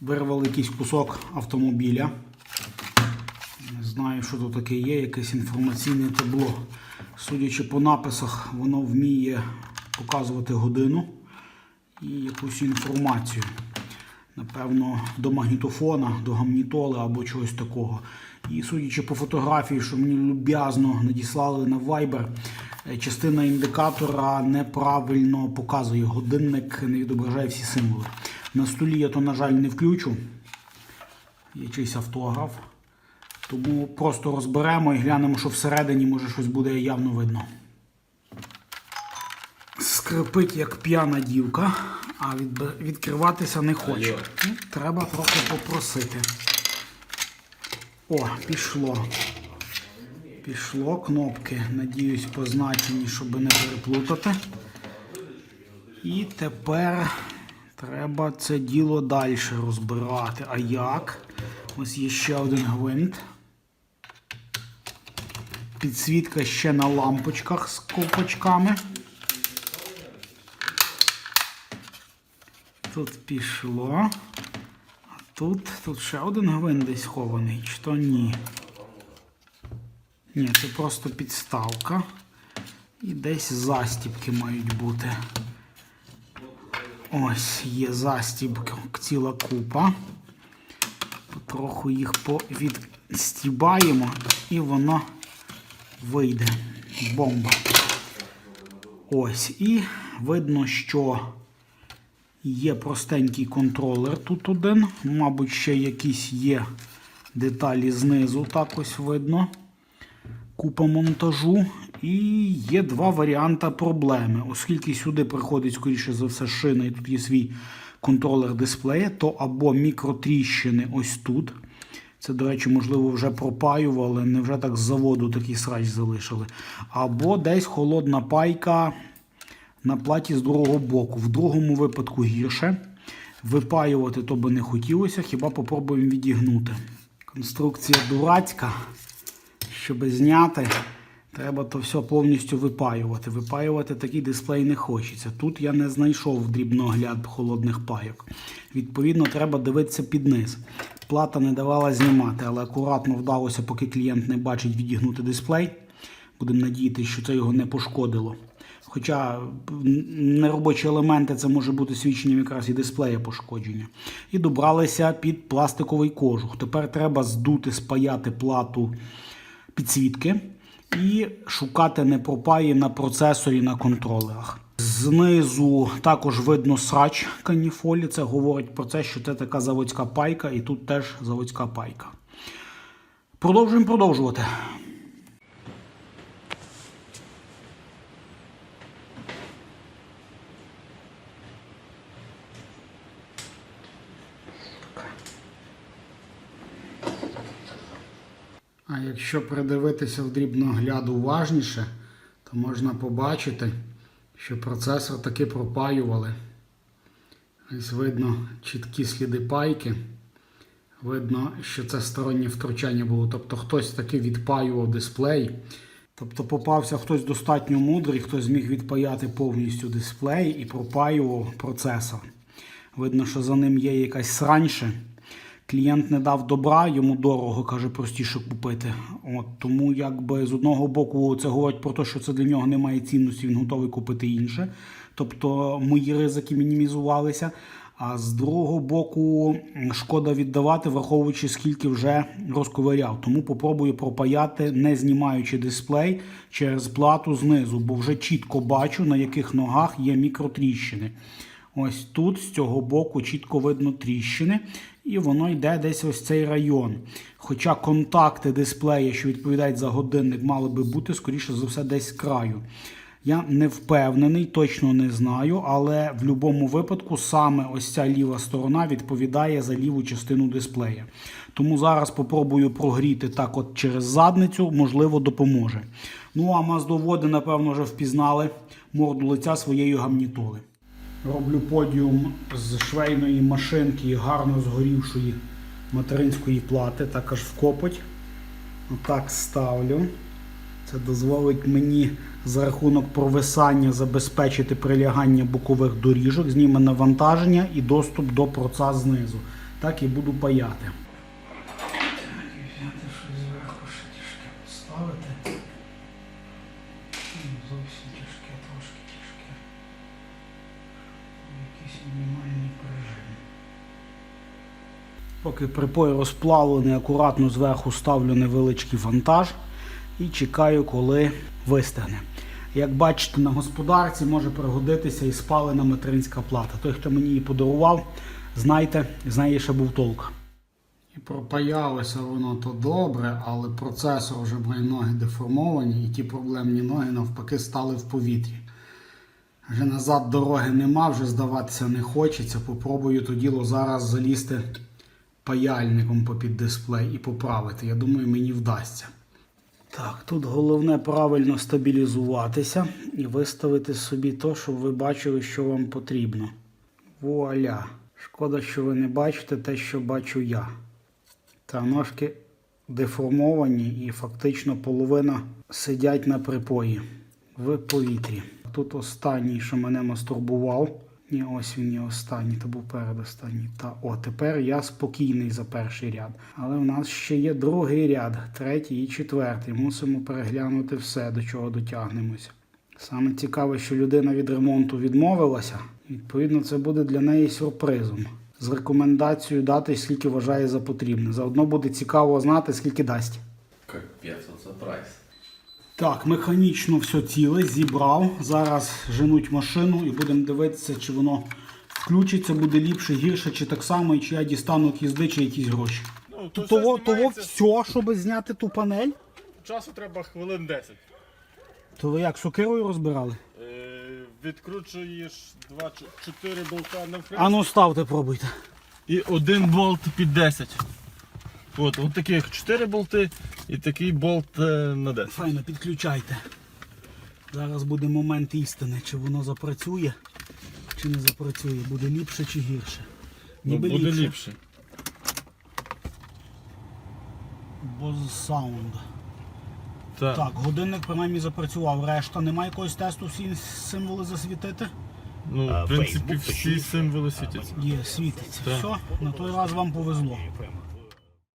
Вирвали якийсь кусок автомобіля. Не знаю, що тут таке є, якесь інформаційне табло. Судячи по написах, воно вміє показувати годину і якусь інформацію. Напевно, до магнітофона, до гамнітоли або чогось такого. І судячи по фотографії, що мені люб'язно надіслали на Viber, е, частина індикатора неправильно показує. Годинник не відображає всі символи. На столі я то, на жаль, не включу. Є чийсь автограф. Тому просто розберемо і глянемо, що всередині може щось буде явно видно. Скрипить як п'яна дівка, а відкриватися не хоче. Ну, Треба трохи попросити. О, пішло. Пішло кнопки. Надіюсь, позначені, щоб не переплутати. І тепер треба це діло далі розбирати. А як? Ось є ще один гвинт. Підсвітка ще на лампочках з ковпачками. Тут пішло. А тут, тут ще один гвинт десь хований, чи то ні. Ні, це просто підставка. І десь застібки мають бути. Ось є застібки, ціла купа. Потроху їх повідстібаємо і воно вийде. Бомба. Ось. І видно, що є простенький контролер тут один. Мабуть, ще якісь є деталі знизу, так ось видно. Купа монтажу. І є два варіанти проблеми. Оскільки сюди приходить, скоріше за все, шина, і тут є свій контролер дисплея, то або мікротріщини ось тут. Це, до речі, можливо, вже пропаювали, не вже так з заводу такий срач залишили. Або десь холодна пайка на платі з другого боку. В другому випадку гірше. Випаювати то би не хотілося, хіба попробуємо відігнути. Конструкція дурацька. Щоб зняти, треба то все повністю випаювати. Випаювати такий дисплей не хочеться. Тут я не знайшов дрібногляд холодних пайок. Відповідно, треба дивитися під низ. Плата не давала знімати, але акуратно вдалося, поки клієнт не бачить відігнути дисплей. Будемо надіятися, що це його не пошкодило. Хоча неробочі елементи це може бути свідченням якраз і дисплея пошкодження. І добралися під пластиковий кожух. Тепер треба здути, спаяти плату підсвітки і шукати непропаї на процесорі на контролерах. Знизу також видно срач каніфолі. Це говорить про те, що це така заводська пайка, і тут теж заводська пайка. Продовжуємо продовжувати. А якщо придивитися в дрібногляд уважніше, то можна побачити, що процесор таки пропаювали. Ось видно чіткі сліди пайки. Видно, що це стороннє втручання було. Тобто хтось таки відпаював дисплей. Тобто попався хтось достатньо мудрий, хто зміг відпаяти повністю дисплей і пропаював процесор. Видно, що за ним є якась сраньше. Клієнт не дав добра, йому дорого, каже, простіше купити. От, тому якби з одного боку це говорить про те, що це для нього немає цінності, він готовий купити інше. Тобто мої ризики мінімізувалися. А з другого боку, шкода віддавати, враховуючи, скільки вже розковиряв. Тому попробую пропаяти, не знімаючи дисплей через плату знизу, бо вже чітко бачу, на яких ногах є мікротріщини. Ось тут з цього боку чітко видно тріщини, і воно йде десь ось цей район. Хоча контакти дисплея, що відповідають за годинник, мали би бути, скоріше за все, десь з краю. Я не впевнений, точно не знаю, але в будь-якому випадку саме ось ця ліва сторона відповідає за ліву частину дисплея. Тому зараз попробую прогріти так от через задницю, можливо, допоможе. Ну а маздоводи, напевно, вже впізнали морду лиця своєї гамнітоли. Роблю подіум з швейної машинки гарно згорівшої материнської плати, так аж вкопоть. Отак ставлю. Це дозволить мені за рахунок провисання забезпечити прилягання бокових доріжок, зніме навантаження і доступ до проца знизу. так і буду паяти. Мінімальний прижим. Поки припой розплавлений, акуратно зверху ставлю невеличкий вантаж і чекаю, коли вистигне. Як бачите, на господарці може пригодитися і спалена материнська плата. Той, хто мені її подарував, знайте, з неї ще був толк. І пропаялося воно то добре, але процесор вже мої ноги деформовані, і ті проблемні ноги навпаки стали в повітрі. Вже назад дороги нема, вже здаватися не хочеться. Попробую то діло зараз залізти паяльником попід дисплей і поправити. Я думаю, мені вдасться. Так, тут головне правильно стабілізуватися і виставити собі то, щоб ви бачили, що вам потрібно. Вуаля. Шкода, що ви не бачите те, що бачу я. Та ножки деформовані і фактично половина сидять на припої в повітрі. Тут останній, що мене мастурбував. Ні, ось він є останній, то був передостанній. Та о, тепер я спокійний за перший ряд. Але в нас ще є другий ряд, третій і четвертий. Мусимо переглянути все, до чого дотягнемося. Саме цікаве, що людина від ремонту відмовилася. Відповідно, це буде для неї сюрпризом. З рекомендацією дати, скільки вважає за потрібне. Заодно буде цікаво знати, скільки дасть. Капець, оце прайс. Так, механічно все ціле, зібрав. Зараз женуть машину і будемо дивитися, чи воно включиться, буде ліпше, гірше, чи так само, і чи я дістану їзди, чи якісь гроші. Ну, то Того, все того все, щоб зняти ту панель, Часу треба хвилин 10. то ви як сокирою розбирали? Е, відкручуєш 2-4 болта навкрест А ну ставте, пробуйте. і один болт під 10. От, от таких 4 болти і такий болт е, на 10. Файно, підключайте. Зараз буде момент істини, чи воно запрацює, чи не запрацює. Буде ліпше чи гірше. Ну, буде ліпше. ліпше. Bose Sound. Так. Так, годинник принаймні запрацював. Решта немає якогось тесту всі символи засвітити? Ну, в принципі, всі символи світяться. Є, світиться. Так. Все, на той раз вам повезло.